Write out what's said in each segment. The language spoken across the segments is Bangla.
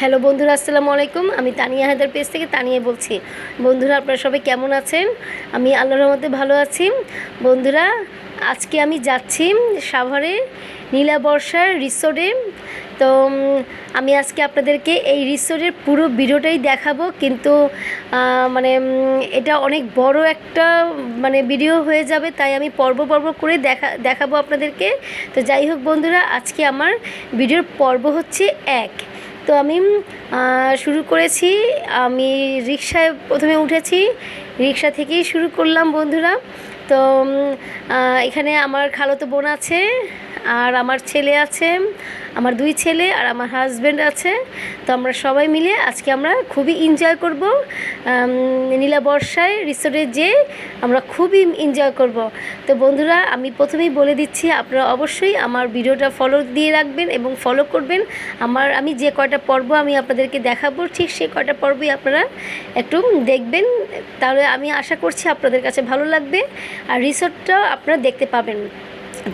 হ্যালো বন্ধুরা, আসসালামু আলাইকুম। আমি তানিয়া হায়দার পেজ থেকে তানিয়া বলছি। বন্ধুরা, আপনারা সবাই কেমন আছেন? আমি আল্লাহর রহমতে ভালো আছি। বন্ধুরা, আজকে আমি যাচ্ছি সাভারে নীলা বর্ষার রিসোর্টে তো আমি আজকে আপনাদেরকে এই রিসোর্টের পুরো ভিডিওটাই দেখাবো। কিন্তু মানে এটা অনেক বড় একটা মানে ভিডিও হয়ে যাবে। তাই আমি পর্ব পর্ব করে দেখা, দেখাবো আপনাদেরকে। তো যাই হোক বন্ধুরা, আজকে আমার ভিডিওর পর্ব হচ্ছে এক। তো আমি শুরু করেছি আমি রিক্সায় প্রথমে উঠেছি রিক্সা থেকেই শুরু করলাম বন্ধুরা। তো এখানে আমার খালাতো বোন আছে, আর আমার ছেলে আছে, আমার দুই ছেলে আর আমার হাজব্যান্ড আছে। তো আমরা সবাই মিলে আজকে আমরা খুবই এনজয় করব। নীলা বর্ষায় রিসোর্টে যে আমরা খুবই এনজয় করব। তো বন্ধুরা, আমি প্রথমেই বলে দিচ্ছি, আপনারা অবশ্যই আমার ভিডিওটা ফলো দিয়ে রাখবেন এবং ফলো করবেন। আমার, আমি যে কয়টা পর্ব আমি আপনাদেরকে দেখাবো, ঠিক সেই কয়টা পর্বই আপনারা একটু দেখবেন। তাহলে আমি আশা করছি আপনাদের কাছে ভালো লাগবে। আর রিসোর্টটাও আপনারা দেখতে পাবেন।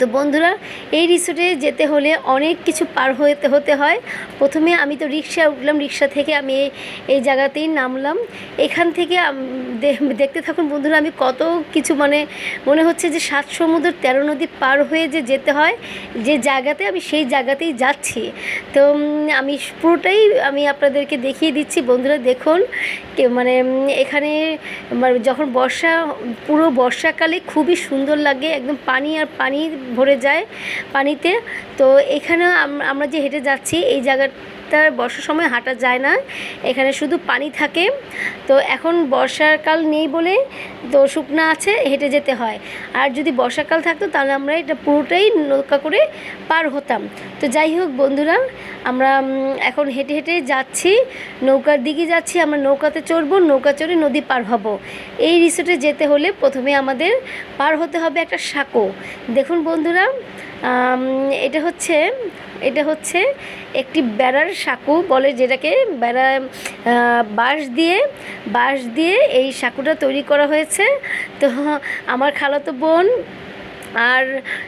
তো বন্ধুরা, এই রিসোর্টে যেতে হলে অনেক কিছু পার হতে হতে হয়। প্রথমে আমি তো রিক্সা উঠলাম, রিক্সা থেকে আমি এই- জায়গাতেই নামলাম। এখান থেকে দেখতে থাকুন বন্ধুরা, আমি কত কিছু মানে মনে হচ্ছে যে সাত সমুদ্র তেরো নদী পার হয়ে যে যেতে হয়, যে জায়গাতে আমি সেই জায়গাতেই যাচ্ছি। তো আমি পুরোটাই আমি আপনাদেরকে দেখিয়ে দিচ্ছি। বন্ধুরা, দেখুন মানে এখানে যখন বর্ষা, পুরো বর্ষাকালে খুবই সুন্দর লাগে। একদম পানি আর পানি ভরে যায় পানিতে। তো এখানে আমরা যে হেঁটে যাচ্ছি এই জায়গাটা বর্ষার সময় হাঁটা যায় না। এখানে শুধু পানি থাকে। তো এখন বর্ষাকাল নেই বলে তো শুকনা আছে, হেঁটে যেতে হয়। আর যদি বর্ষাকাল থাকতো তাহলে আমরা এটা পুরোটাই নৌকা করে পার হতাম। তো যাই হোক বন্ধুরা, আমরা এখন হেঁটে হেঁটে যাচ্ছি। নৌকার দিকে যাচ্ছি, আমরা নৌকাতে চড়বো, নৌকা চড়ে নদী পার হব। এই রিসোর্টে যেতে হলে প্রথমে আমাদের পার হতে হবে একটা সাঁকো। দেখুন বন্ধুরা এটা হচ্ছে এটা হচ্ছে একটি বেড়ার সাঁকু বলে যেটাকে বেড়া বাঁশ দিয়ে বাঁশ দিয়ে এই সাঁকুটা তৈরি করা হয়েছে। তো আমার খালাতো বোন আর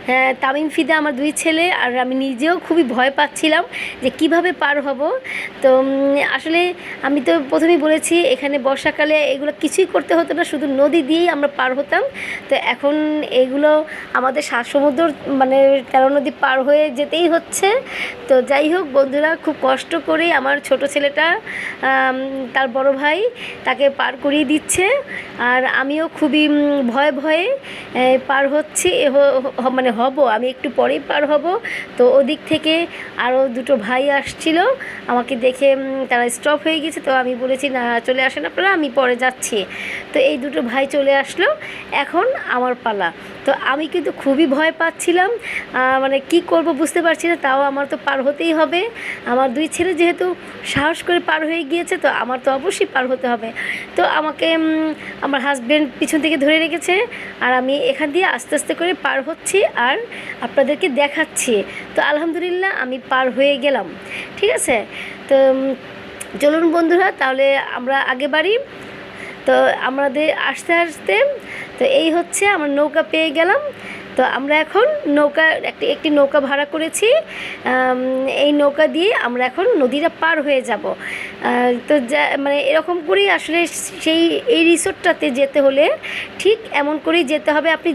হ্যাঁ, তামিম ফিদা আমার দুই ছেলে আর আমি নিজেও খুবই ভয় পাচ্ছিলাম যে কীভাবে পার হব। তো আসলে আমি তো প্রথমেই বলেছি এখানে বর্ষাকালে এগুলো কিছুই করতে হতো না শুধু নদী দিয়েই আমরা পার হতাম। তো এখন এগুলো আমাদের সাত সমুদ্র মানে তেরো নদী পার হয়ে যেতেই হচ্ছে। তো যাই হোক বন্ধুরা খুব কষ্ট করেই আমার ছোট ছেলেটা তার বড় ভাই তাকে পার করিয়ে দিচ্ছে। আর আমিও খুবই ভয়ে ভয়ে পার হচ্ছি এ হ- হ- মানে হব, আমি একটু পরেই পার হব। তো ওদিক থেকে আরও দুটো ভাই আসছিল, আমাকে দেখে তারা স্টপ হয়ে গেছে। তো আমি বলেছি, না, চলে আসেন আপনারা, আমি পরে যাচ্ছি। তো এই দুটো ভাই চলে আসলো। এখন আমার পালা। তো আমি কিন্তু খুবই ভয় পাচ্ছিলাম। মানে কি করব বুঝতে পারছি না, তাও আমার তো পার হতেই হবে। আমার দুই ছেলে যেহেতু সাহস করে পার হয়ে গিয়েছে, তো আমার তো অবশ্যই পার হতে হবে। তো আমাকে আমার হাজব্যান্ড পিছন থেকে ধরে রেখেছে। আর আমি এখান দিয়ে আস্তে আস্তে করে পার হচ্ছি আর আপনাদেরকে দেখাচ্ছি। তো আলহামদুলিল্লাহ আমি পার হয়ে গেলাম, ঠিক আছে? তো চলুন বন্ধুরা, তাহলে আমরা আগে বাড়ি। তো আমাদের আসতে আসতে, তো এই হচ্ছে আমরা নৌকা পেয়ে গেলাম। তো আমরা এখন নৌকা একটি একটি নৌকা ভাড়া করেছি। এই নৌকা দিয়ে আমরা এখন নদীটা পার হয়ে যাব। তো যা মানে এরকম করেই আসলে সেই, এই রিসোর্টটাতে যেতে হলে ঠিক এমন করেই যেতে হবে। আপনি